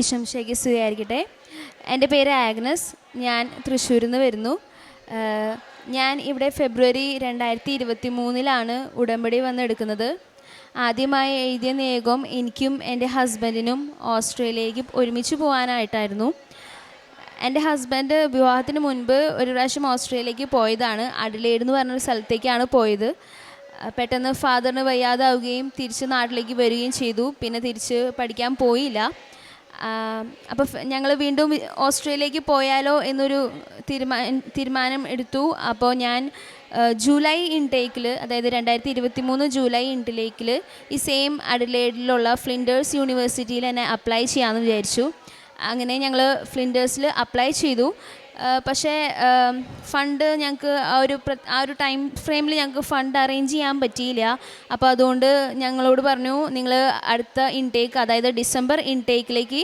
ഈശംശയ്ക്ക് സ്തുതിയായിരിക്കട്ടെ. എന്റെ പേര് ആഗ്നസ്. ഞാൻ തൃശ്ശൂരിൽ നിന്ന് വരുന്നു ഞാൻ ഇവിടെ ഫെബ്രുവരി രണ്ടായിരത്തി ഇരുപത്തി മൂന്നിലാണ് ഉടമ്പടി വന്നെടുക്കുന്നത്. ആദ്യമായി എഴുതിയ നിയോഗം എനിക്കും എന്റെ ഹസ്ബൻഡിനും ഓസ്ട്രേലിയയ്ക്ക് ഒരുമിച്ച് പോകാനായിട്ടായിരുന്നു എന്റെ ഹസ്ബൻഡ് വിവാഹത്തിന് മുൻപ് ഒരു പ്രാവശ്യം ഓസ്ട്രേലിയയ്ക്ക് പോയതാണ്. അഡിലേഡ് എന്ന് പറഞ്ഞൊരു സ്ഥലത്തേക്കാണ് പോയത്. പെട്ടെന്ന് ഫാദറിന് വയ്യാതാവുകയും തിരിച്ച് നാട്ടിലേക്ക് വരികയും ചെയ്തു. പിന്നെ തിരിച്ച് പഠിക്കാൻ പോയില്ല. അപ്പോൾ ഞങ്ങൾ വീണ്ടും ഓസ്ട്രേലിയയിലേക്ക് പോയാലോ എന്നൊരു തീരുമാനം തീരുമാനം എടുത്തു. അപ്പോൾ ഞാൻ ജൂലൈ ഇൻടേക്കിൽ അതായത് രണ്ടായിരത്തി ഇരുപത്തി മൂന്ന് ജൂലൈ ഇൻടേക്കിൽ ഈ സെയിം അഡിലേഡിലുള്ള ഫ്ലിൻഡേഴ്സ് യൂണിവേഴ്സിറ്റിയിൽ തന്നെ അപ്ലൈ ചെയ്യാമെന്ന് വിചാരിച്ചു. അങ്ങനെ ഞങ്ങൾ ഫ്ലിൻഡേഴ്സിൽ അപ്ലൈ ചെയ്തു. പക്ഷേ ഫണ്ട് ഞങ്ങൾക്ക് ആ ഒരു ആ ഒരു ടൈം ഫ്രെയിമിൽ ഞങ്ങൾക്ക് ഫണ്ട് അറേഞ്ച് ചെയ്യാൻ പറ്റിയില്ല. അപ്പോൾ അതുകൊണ്ട് ഞങ്ങളോട് പറഞ്ഞു നിങ്ങൾ അടുത്ത ഇൻടേക്ക് അതായത് ഡിസംബർ ഇൻടേക്കിലേക്ക്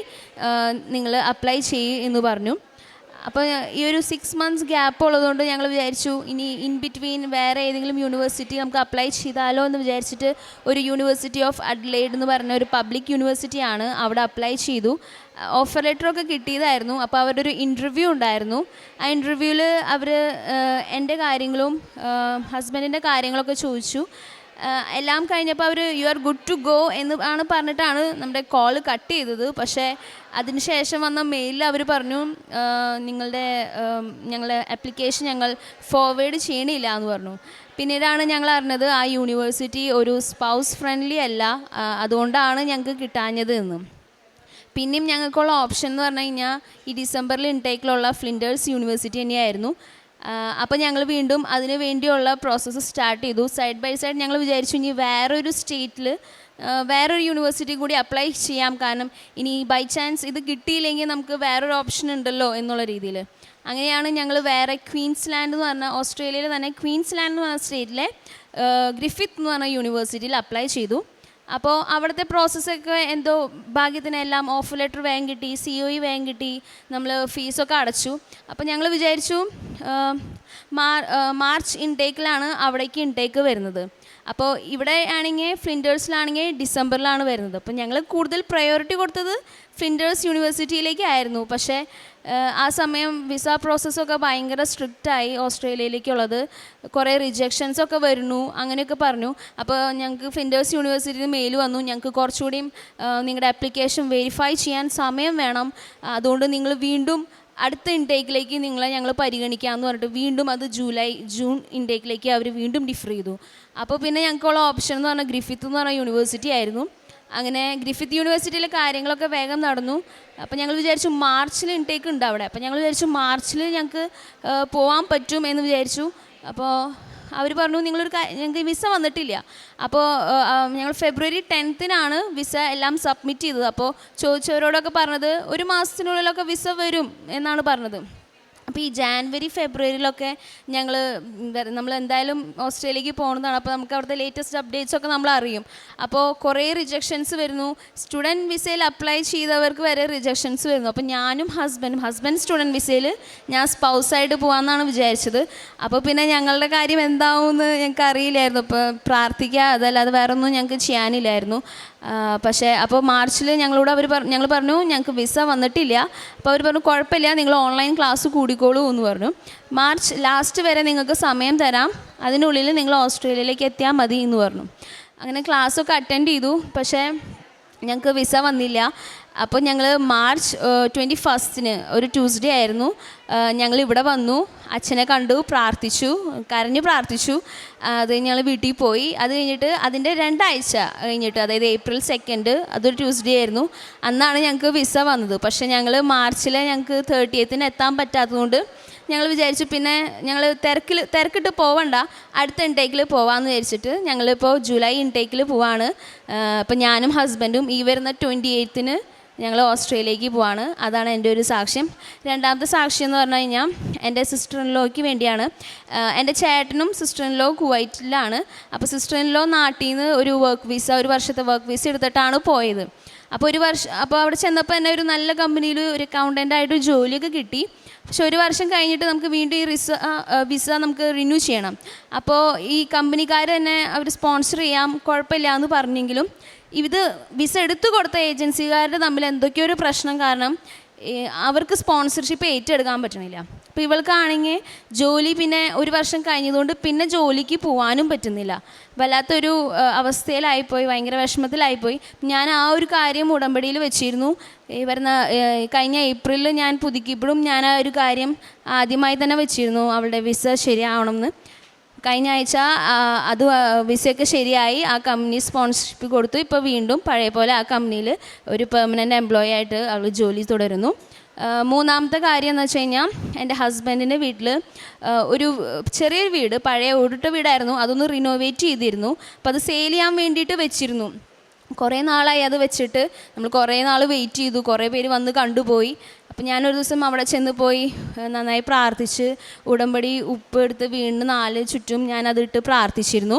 നിങ്ങൾ അപ്ലൈ ചെയ്യൂ എന്ന് പറഞ്ഞു. അപ്പോൾ ഈ ഒരു സിക്സ് മന്ത്സ് ഗ്യാപ്പ് ഉള്ളതുകൊണ്ട് ഞങ്ങൾ വിചാരിച്ചു ഇനി ഇൻ ബിറ്റ്വീൻ വേറെ ഏതെങ്കിലും യൂണിവേഴ്സിറ്റി നമുക്ക് അപ്ലൈ ചെയ്താലോ എന്ന് വിചാരിച്ചിട്ട് ഒരു യൂണിവേഴ്സിറ്റി ഓഫ് അഡ്ലേഡ് എന്ന് പറഞ്ഞ ഒരു പബ്ലിക് യൂണിവേഴ്സിറ്റിയാണ് അവിടെ അപ്ലൈ ചെയ്തു. ഓഫർ ലെറ്ററൊക്കെ കിട്ടിയതായിരുന്നു. അപ്പോൾ അവരുടെ ഒരു ഇന്റർവ്യൂ ഉണ്ടായിരുന്നു. ആ ഇന്റർവ്യൂവിൽ അവർ എന്റെ കാര്യങ്ങളും ഹസ്ബൻഡിന്റെ കാര്യങ്ങളൊക്കെ ചോദിച്ചു. എല്ലാം കഴിഞ്ഞപ്പോൾ അവർ you are good to go എന്ന് ആണ് പറഞ്ഞിട്ടാണ് നമ്മുടെ കോൾ കട്ട് ചെയ്തത്. പക്ഷേ അതിനുശേഷം വന്ന മെയിലിൽ അവർ പറഞ്ഞു നിങ്ങളുടെ ഞങ്ങളുടെ ആപ്ലിക്കേഷൻ ഞങ്ങൾ ഫോർവേഡ് ചെയ്യണില്ല എന്ന് പറഞ്ഞു. പിന്നീടാണ് ഞങ്ങൾ അറിഞ്ഞത് ആ യൂണിവേഴ്സിറ്റി ഒരു സ്പൗസ് ഫ്രണ്ട്ലി അല്ല. അതുകൊണ്ടാണ് ഞങ്ങൾക്ക് കിട്ടാഞ്ഞത് എന്ന്. പിന്നെയും ഞങ്ങൾക്കുള്ള ഓപ്ഷൻ എന്ന് പറഞ്ഞു കഴിഞ്ഞാൽ ഈ ഡിസംബറിൽ ഇൻടേക്കിലുള്ള ഫ്ലിൻഡേഴ്സ് യൂണിവേഴ്സിറ്റി തന്നെയായിരുന്നു. അപ്പോൾ ഞങ്ങൾ വീണ്ടും അതിന് വേണ്ടിയുള്ള പ്രോസസ്സ് സ്റ്റാർട്ട് ചെയ്തു. സൈഡ് ബൈ സൈഡ് ഞങ്ങൾ വിചാരിച്ചു ഇനി വേറൊരു സ്റ്റേറ്റിൽ വേറൊരു യൂണിവേഴ്സിറ്റി കൂടി അപ്ലൈ ചെയ്യാം. കാരണം ഇനി ബൈ ചാൻസ് ഇത് കിട്ടിയില്ലെങ്കിൽ നമുക്ക് വേറൊരു ഓപ്ഷൻ ഉണ്ടല്ലോ എന്നുള്ള രീതിയിൽ അങ്ങനെയാണ് ഞങ്ങൾ വേറെ ക്വീൻസ്ലാൻഡ് എന്ന് പറഞ്ഞ ഓസ്ട്രേലിയയിൽ തന്നെ ക്വീൻസ്ലാൻഡ് എന്ന് പറഞ്ഞ സ്റ്റേറ്റിലെ ഗ്രിഫിത്ത് എന്ന് പറഞ്ഞ യൂണിവേഴ്സിറ്റിയിൽ അപ്ലൈ ചെയ്തു. അപ്പോൾ അവിടുത്തെ പ്രോസസ്സൊക്കെ എന്തോ ഭാഗ്യത്തിന് എല്ലാം ഓഫ് ലെറ്റർ വേഗം കിട്ടി സി ഒ ഇ വേഗം കിട്ടി നമ്മൾ ഫീസൊക്കെ അടച്ചു. അപ്പോൾ ഞങ്ങൾ വിചാരിച്ചു മാർച്ച് ഇൻടേക്കിലാണ് അവിടേക്ക് ഇൻടേക്ക് വരുന്നത്. അപ്പോൾ ഇവിടെ ആണെങ്കിൽ ഫ്ലിൻഡേഴ്സിലാണെങ്കിൽ ഡിസംബറിലാണ് വരുന്നത്. അപ്പോൾ ഞങ്ങൾ കൂടുതൽ പ്രയോറിറ്റി കൊടുത്തത് ഫ്ലിൻഡേഴ്സ് യൂണിവേഴ്സിറ്റിയിലേക്കായിരുന്നു. പക്ഷേ ആ, സമയം വിസ പ്രോസസ്സൊക്കെ ഭയങ്കര സ്ട്രിക്റ്റായി ഓസ്ട്രേലിയയിലേക്കുള്ളത്. കുറേ റിജക്ഷൻസ് ഒക്കെ വരുന്നു അങ്ങനെയൊക്കെ പറഞ്ഞു. അപ്പോൾ ഞങ്ങൾക്ക് ഫിൻഡേഴ്സ് യൂണിവേഴ്സിറ്റിയിൽ നിന്ന് മെയിൽ വന്നു. ഞങ്ങൾക്ക് കുറച്ചുകൂടിയും നിങ്ങളുടെ ആപ്ലിക്കേഷൻ വെരിഫൈ ചെയ്യാൻ സമയം വേണം. അതുകൊണ്ട് നിങ്ങൾ വീണ്ടും അടുത്ത ഇൻടേക്കിലേക്ക് നിങ്ങളെ ഞങ്ങൾ പരിഗണിക്കാമെന്ന് പറഞ്ഞിട്ട് വീണ്ടും അത് ജൂലൈ ജൂൺ ഇൻടേക്കിലേക്ക് അവർ വീണ്ടും ഡിഫർ ചെയ്തു. അപ്പോൾ പിന്നെ ഞങ്ങൾക്കുള്ള ഓപ്ഷൻ എന്ന് പറഞ്ഞാൽ ഗ്രിഫിത്ത് എന്ന് പറഞ്ഞ യൂണിവേഴ്സിറ്റി ആയിരുന്നു. അങ്ങനെ ഗ്രിഫിത്ത് യൂണിവേഴ്സിറ്റിയിലെ കാര്യങ്ങളൊക്കെ വേഗം നടന്നു. അപ്പോൾ ഞങ്ങൾ വിചാരിച്ചു മാർച്ചിൽ ഇൻടേക്ക് ഉണ്ട് അവിടെ. അപ്പോൾ ഞങ്ങൾ വിചാരിച്ചു മാർച്ചിൽ ഞങ്ങൾക്ക് പോകാൻ പറ്റും എന്ന് വിചാരിച്ചു. അപ്പോൾ അവർ പറഞ്ഞു നിങ്ങളൊരു ഞങ്ങൾക്ക് വിസ വന്നിട്ടില്ല. അപ്പോൾ ഞങ്ങൾ ഫെബ്രുവരി ടെൻത്തിനാണ് വിസ എല്ലാം സബ്മിറ്റ് ചെയ്തത്. അപ്പോൾ ചോദിച്ചവരോടൊക്കെ പറഞ്ഞത് ഒരു മാസത്തിനുള്ളിലൊക്കെ വിസ വരും എന്നാണ് പറഞ്ഞത്. അപ്പോൾ ഈ ജാൻവരി ഫെബ്രുവരിയിലൊക്കെ ഞങ്ങൾ നമ്മൾ എന്തായാലും ഓസ്ട്രേലിയക്ക് പോകുന്നതാണ് അപ്പോൾ നമുക്ക് അവിടുത്തെ ലേറ്റസ്റ്റ് അപ്ഡേറ്റ്സ് ഒക്കെ നമ്മൾ അറിയും. അപ്പോൾ കുറേ റിജക്ഷൻസ് വരുന്നു. സ്റ്റുഡന്റ് വിസയിൽ അപ്ലൈ ചെയ്തവർക്ക് വരെ റിജക്ഷൻസ് വരുന്നു. അപ്പോൾ ഞാനും ഹസ്ബൻഡും ഹസ്ബൻഡ് സ്റ്റുഡന്റ് വിസയിൽ ഞാൻ സ്പൗസായിട്ട് പോകാമെന്നാണ് വിചാരിച്ചത്. അപ്പോൾ പിന്നെ ഞങ്ങളുടെ കാര്യം എന്താവും എന്ന് ഞങ്ങൾക്ക് അറിയില്ലായിരുന്നു. ഇപ്പോൾ പ്രാർത്ഥിക്കുക അതല്ലാതെ വേറെ ഒന്നും ഞങ്ങൾക്ക് ചെയ്യാനില്ലായിരുന്നു. പക്ഷേ അപ്പോൾ മാർച്ചിൽ ഞങ്ങളോട് അവർ പറഞ്ഞു ഞങ്ങൾ പറഞ്ഞു ഞങ്ങൾക്ക് വിസ വന്നിട്ടില്ല. അപ്പോൾ അവർ പറഞ്ഞു കുഴപ്പമില്ല നിങ്ങൾ ഓൺലൈൻ ക്ലാസ് കൂടിക്കോളൂ എന്ന് പറഞ്ഞു. മാർച്ച് ലാസ്റ്റ് വരെ നിങ്ങൾക്ക് സമയം തരാം. അതിനുള്ളിൽ നിങ്ങൾ ഓസ്ട്രേലിയയിലേക്ക് എത്തിയാൽ മതി എന്ന് പറഞ്ഞു. അങ്ങനെ ക്ലാസ്സൊക്കെ അറ്റൻഡ് ചെയ്തു. പക്ഷേ ഞങ്ങൾക്ക് വിസ വന്നില്ല. അപ്പോൾ ഞങ്ങൾ മാർച്ച് ട്വന്റി ഫസ്റ്റിന് ഒരു ട്യൂസ്ഡേ ആയിരുന്നു. ഞങ്ങൾ ഇവിടെ വന്നു അച്ഛനെ കണ്ടു പ്രാർത്ഥിച്ചു കരഞ്ഞു പ്രാർത്ഥിച്ചു. അത് ഞങ്ങൾ വീട്ടിൽ പോയി. അത് കഴിഞ്ഞിട്ട് അതിന്റെ രണ്ടാഴ്ച കഴിഞ്ഞിട്ട് അതായത് ഏപ്രിൽ സെക്കൻഡ് അതൊരു ട്യൂസ്ഡേ ആയിരുന്നു. അന്നാണ് ഞങ്ങൾക്ക് വിസ വന്നത്. പക്ഷേ ഞങ്ങൾ മാർച്ചിലെ ഞങ്ങൾക്ക് തേർട്ടിയത്തിന് എത്താൻ പറ്റാത്തതുകൊണ്ട് ഞങ്ങൾ വിചാരിച്ചു പിന്നെ ഞങ്ങൾ തിരക്കിൽ തിരക്കിട്ട് പോവണ്ട. അടുത്ത ഇൻടേക്കിൽ പോവാമെന്ന് വിചാരിച്ചിട്ട് ഞങ്ങളിപ്പോൾ ജൂലൈ ഇൻടേക്കിൽ പോവാണ്. അപ്പോൾ ഞാനും ഹസ്ബൻഡും ഈ വരുന്ന ട്വന്റി എയ്ത്തിന് ഞങ്ങൾ ഓസ്ട്രേലിയക്ക് പോവാണ്. അതാണ് എന്റെ ഒരു സാക്ഷ്യം. രണ്ടാമത്തെ സാക്ഷ്യം എന്ന് പറഞ്ഞു കഴിഞ്ഞാൽ എന്റെ സിസ്റ്റർ ഇൻ ലോയ്ക്ക് വേണ്ടിയാണ് എന്റെ ചേട്ടനും സിസ്റ്റർ ഇൻ ലോ കുവൈറ്റിലാണ്. അപ്പോൾ സിസ്റ്റർ ഇൻ ലോ നാട്ടിൽ നിന്ന് ഒരു വർക്ക് വിസ ഒരു വർഷത്തെ വർക്ക് വിസ എടുത്തിട്ടാണ് പോയത്. അപ്പോൾ ഒരു വർഷം അപ്പോൾ അവിടെ ചെന്നപ്പോൾ തന്നെ ഒരു നല്ല കമ്പനിയിൽ ഒരു അക്കൗണ്ടന്റ് ആയിട്ട് ജോലിയൊക്കെ കിട്ടി. പക്ഷെ ഒരു വർഷം കഴിഞ്ഞിട്ട് നമുക്ക് വീണ്ടും ഈ റിസ വിസ നമുക്ക് റിന്യൂ ചെയ്യണം. അപ്പോൾ ഈ കമ്പനിക്കാർ തന്നെ അവർ സ്പോൺസർ ചെയ്യാം കുഴപ്പമില്ല എന്ന് പറഞ്ഞെങ്കിലും ഇത് വിസ എടുത്തു കൊടുത്ത ഏജൻസിക്കാരുടെ തമ്മിൽ എന്തൊക്കെയോ ഒരു പ്രശ്നം കാരണം അവർക്ക് സ്പോൺസർഷിപ്പ് ഏറ്റെടുക്കാൻ പറ്റുന്നില്ല അപ്പോൾ ഇവൾക്കാണെങ്കിൽ ജോലി പിന്നെ ഒരു വർഷം കഴിഞ്ഞതുകൊണ്ട് പിന്നെ ജോലിക്ക് പോകാനും പറ്റുന്നില്ല. വല്ലാത്തൊരു അവസ്ഥയിലായിപ്പോയി ഭയങ്കര വിഷമത്തിലായിപ്പോയി. ഞാൻ ആ ഒരു കാര്യം ഉടമ്പടിയിൽ വെച്ചിരുന്നു. ഈ വരുന്ന കഴിഞ്ഞ ഏപ്രിലിൽ ഞാൻ പുതുക്കിയപ്പോഴും ഞാൻ ആ ഒരു കാര്യം ആദ്യമായി തന്നെ വെച്ചിരുന്നു അവളുടെ വിസ ശരിയാവണമെന്ന് കഴിഞ്ഞ ആഴ്ച അത് വിസയൊക്കെ ശരിയായി. ആ കമ്പനി സ്പോൺസർഷിപ്പ് കൊടുത്തു. ഇപ്പോൾ വീണ്ടും പഴയ പോലെ ആ കമ്പനിയിൽ ഒരു പെർമനന്റ് എംപ്ലോയി ആയിട്ട് അവൾ ജോലി തുടരുന്നു. മൂന്നാമത്തെ കാര്യം എന്ന് വെച്ച് കഴിഞ്ഞാൽ എന്റെ ഹസ്ബൻഡിന്റെ വീട്ടിൽ ഒരു ചെറിയൊരു വീട് പഴയ ഓടിട്ട വീടായിരുന്നു. അതൊന്ന് റിനോവേറ്റ് ചെയ്തിരുന്നു. അപ്പോൾ അത് സെയിൽ ചെയ്യാൻ വേണ്ടിയിട്ട് വെച്ചിരുന്നു. കുറേ നാളായി അത് വെച്ചിട്ട് നമ്മൾ കുറേ നാൾ വെയിറ്റ് ചെയ്തു. കുറേ പേര് വന്ന് കണ്ടുപോയി. അപ്പം ഞാനൊരു ദിവസം അവിടെ ചെന്ന് പോയി നന്നായി പ്രാർത്ഥിച്ച് ഉടമ്പടി ഉപ്പ് എടുത്ത് വീണ്ടും നാല് ചുറ്റും ഞാനതിട്ട് പ്രാർത്ഥിച്ചിരുന്നു.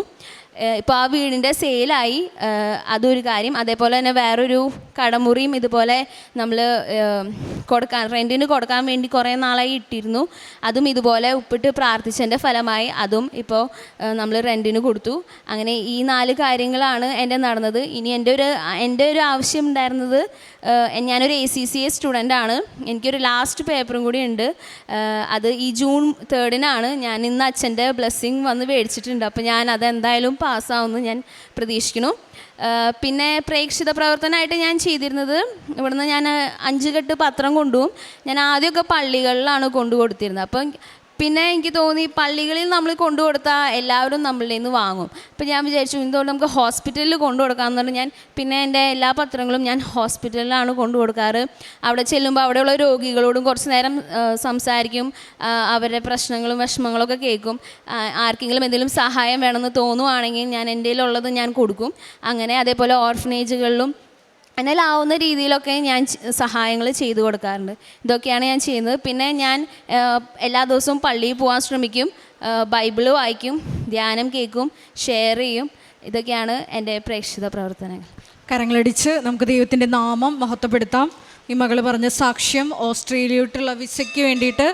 ഇപ്പോൾ ആ വീടിന്റെ സെയിലായി അതൊരു കാര്യം. അതേപോലെ തന്നെ വേറൊരു കടമുറിയും ഇതുപോലെ നമ്മൾ കൊടുക്കാൻ റെന്റിന് കൊടുക്കാൻ വേണ്ടി കുറേ നാളായി ഇട്ടിരുന്നു. അതും ഇതുപോലെ ഉപ്പിട്ട് പ്രാർത്ഥിച്ചതിന്റെ ഫലമായി അതും ഇപ്പോൾ നമ്മൾ റെന്റിന് കൊടുത്തു. അങ്ങനെ ഈ നാല് കാര്യങ്ങളാണ് എന്റെ നടന്നത്. ഇനി എന്റെ ഒരു എന്റെ ഒരു ആവശ്യം ഉണ്ടായിരുന്നത് ഞാനൊരു എ സി സി എ സ്റ്റുഡന്റാണ് എനിക്കൊരു ലാസ്റ്റ് പേപ്പറും കൂടി ഉണ്ട്. അത് ഈ ജൂൺ തേർഡിനാണ് ഞാൻ ഇന്ന് അച്ഛന്റെ ബ്ലെസ്സിങ് വന്ന് മേടിച്ചിട്ടുണ്ട്. അപ്പോൾ ഞാൻ അതെന്തായാലും പാസ്സാവുമെന്ന് ഞാൻ പ്രതീക്ഷിക്കുന്നു. പിന്നെ പ്രേക്ഷിത പ്രവർത്തനമായിട്ട് ഞാൻ ചെയ്തിരുന്നത് ഇവിടുന്ന് ഞാൻ അഞ്ച് കെട്ട് പത്രം കൊണ്ടുപോകും. ഞാൻ ആദ്യമൊക്കെ പള്ളികളിലാണ് കൊണ്ടു കൊടുത്തിരുന്നത് അപ്പം പിന്നെ എനിക്ക് തോന്നി പള്ളികളിൽ നമ്മൾ കൊണ്ടു കൊടുത്താൽ എല്ലാവരും നമ്മളുടെ നിന്ന് വാങ്ങും. അപ്പം ഞാൻ വിചാരിച്ചു എന്തുകൊണ്ട് നമുക്ക് ഹോസ്പിറ്റലിൽ കൊണ്ടു കൊടുക്കാമെന്ന് പറഞ്ഞു ഞാൻ പിന്നെ എന്റെ എല്ലാ പത്രങ്ങളും ഞാൻ ഹോസ്പിറ്റലിലാണ് കൊണ്ടു കൊടുക്കാറ് അവിടെ ചെല്ലുമ്പോൾ അവിടെയുള്ള രോഗികളോടും കുറച്ച് നേരം സംസാരിക്കും. അവരുടെ പ്രശ്നങ്ങളും വിഷമങ്ങളൊക്കെ കേൾക്കും. ആർക്കെങ്കിലും എന്തെങ്കിലും സഹായം വേണമെന്ന് തോന്നുവാണെങ്കിൽ ഞാൻ എന്റെ ഉള്ളത് ഞാൻ കൊടുക്കും. അങ്ങനെ അതേപോലെ ഓർഫനേജുകളിലും എന്നാലാവുന്ന രീതിയിലൊക്കെ ഞാൻ സഹായങ്ങൾ ചെയ്തു കൊടുക്കാറുണ്ട്. ഇതൊക്കെയാണ് ഞാൻ ചെയ്യുന്നത്. പിന്നെ ഞാൻ എല്ലാ ദിവസവും പള്ളിയിൽ പോകാൻ ശ്രമിക്കും. ബൈബിൾ വായിക്കും ധ്യാനം കേൾക്കും ഷെയർ ചെയ്യും. ഇതൊക്കെയാണ് എന്റെ പ്രേക്ഷിത പ്രവർത്തനങ്ങൾ. കരങ്ങളടിച്ച് നമുക്ക് ദൈവത്തിന്റെ നാമം മഹത്വപ്പെടുത്താം. ഈ മകൾ പറഞ്ഞ സാക്ഷ്യം ഓസ്ട്രേലിയയോട്ടുള്ള വിസയ്ക്ക് വേണ്ടിയിട്ട്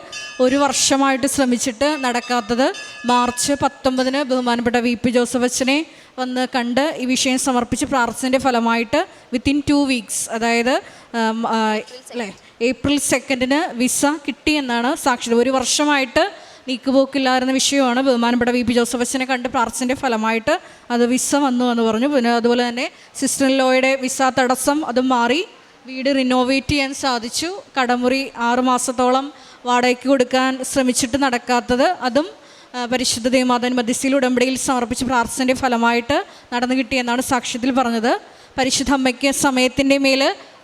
ഒരു വർഷമായിട്ട് ശ്രമിച്ചിട്ട് നടക്കാത്തത് മാർച്ച് പത്തൊമ്പതിന് ബഹുമാനപ്പെട്ട വി പി ജോസഫ് അച്ഛനെ വന്ന് കണ്ട് ഈ വിഷയം സമർപ്പിച്ച് പ്രാർത്ഥനയുടെ ഫലമായിട്ട് വിത്തിൻ ടു വീക്സ് അതായത് അല്ലേ ഏപ്രിൽ സെക്കൻഡിന് വിസ കിട്ടിയെന്നാണ് സാക്ഷ്യത ഒരു വർഷമായിട്ട് നീക്കുപോക്കില്ലായിരുന്ന വിഷയമാണ്. ബഹുമാനപ്പെട്ട വി പി ജോസഫ് അച്ഛനെ കണ്ട് പ്രാർത്ഥനയുടെ ഫലമായിട്ട് അത് വിസ വന്നു എന്ന് പറഞ്ഞു. പിന്നെ അതുപോലെ തന്നെ സിസ്റ്റർ ലോയുടെ വിസ തടസ്സം അതും മാറി. വീട് റിനോവേറ്റ് ചെയ്യാൻ സാധിച്ചു. കടമുറി ആറുമാസത്തോളം വാടകയ്ക്ക് കൊടുക്കാൻ ശ്രമിച്ചിട്ട് നടക്കാത്തത് അതും പരിശുദ്ധ ദേവമാതാൻ മധ്യസ്ഥയിൽ ഉടമ്പടിയിൽ സമർപ്പിച്ച് പ്രാർത്ഥനയുടെ ഫലമായിട്ട് നടന്നു കിട്ടിയെന്നാണ് സാക്ഷ്യത്തിൽ പറഞ്ഞത്. പരിശുദ്ധ അമ്മയ്ക്ക് സമയത്തിന്റെ മേൽ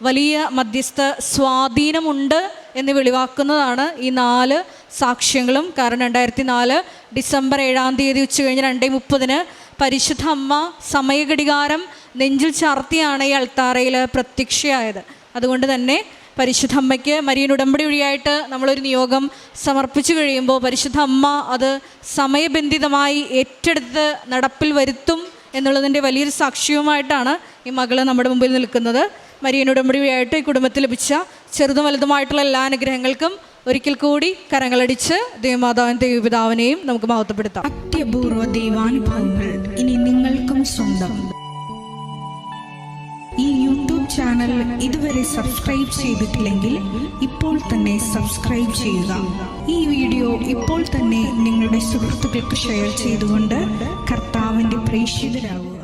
വലിയ മധ്യസ്ഥ സ്വാധീനമുണ്ട്. എന്ന് വെളിവാക്കുന്നതാണ് ഈ നാല് സാക്ഷ്യങ്ങളും. കാരണം രണ്ടായിരത്തി നാല് ഡിസംബർ ഏഴാം തീയതി ഉച്ച കഴിഞ്ഞ് രണ്ടേ മുപ്പതിന് പരിശുദ്ധ അമ്മ സമയഘടികാരം നെഞ്ചിൽ ചാർത്തിയാണ് ഈ അൾത്താറയിൽ പ്രത്യക്ഷയായത്. അതുകൊണ്ട് തന്നെ പരിശുദ്ധ അമ്മയ്ക്ക് മരിയൻ ഉടമ്പടി വഴിയായിട്ട് നമ്മളൊരു നിയോഗം സമർപ്പിച്ചു കഴിയുമ്പോൾ പരിശുദ്ധ അമ്മ അത് സമയബന്ധിതമായി ഏറ്റെടുത്ത് നടപ്പിൽ വരുത്തും എന്നുള്ളതിന്റെ വലിയൊരു സാക്ഷ്യവുമായിട്ടാണ് ഈ മകൾ നമ്മുടെ മുമ്പിൽ നിൽക്കുന്നത്. മരിയൻ ഉടമ്പടി വഴിയായിട്ട് ഈ കുടുംബത്തിൽ ലഭിച്ച ചെറുതും വലുതുമായിട്ടുള്ള എല്ലാ അനുഗ്രഹങ്ങൾക്കും ഒരിക്കൽ കൂടി കരങ്ങളടിച്ച് ദേവമാതാവിൻ ദൈവപിതാവിനെയും നമുക്ക് മഹത്വപ്പെടുത്താം. അത്യപൂർവ ദൈവാനുഭവങ്ങൾ ഇനി നിങ്ങൾക്കും സ്വന്തം. ഈ യൂട്യൂബ് ചാനൽ ഇതുവരെ സബ്സ്ക്രൈബ് ചെയ്തിട്ടില്ലെങ്കിൽ ഇപ്പോൾ തന്നെ സബ്സ്ക്രൈബ് ചെയ്യുക. ഈ വീഡിയോ ഇപ്പോൾ തന്നെ നിങ്ങളുടെ സുഹൃത്തുക്കൾക്ക് ഷെയർ ചെയ്തുകൊണ്ട് കർത്താവിന്റെ പ്രേക്ഷിതരാകുക.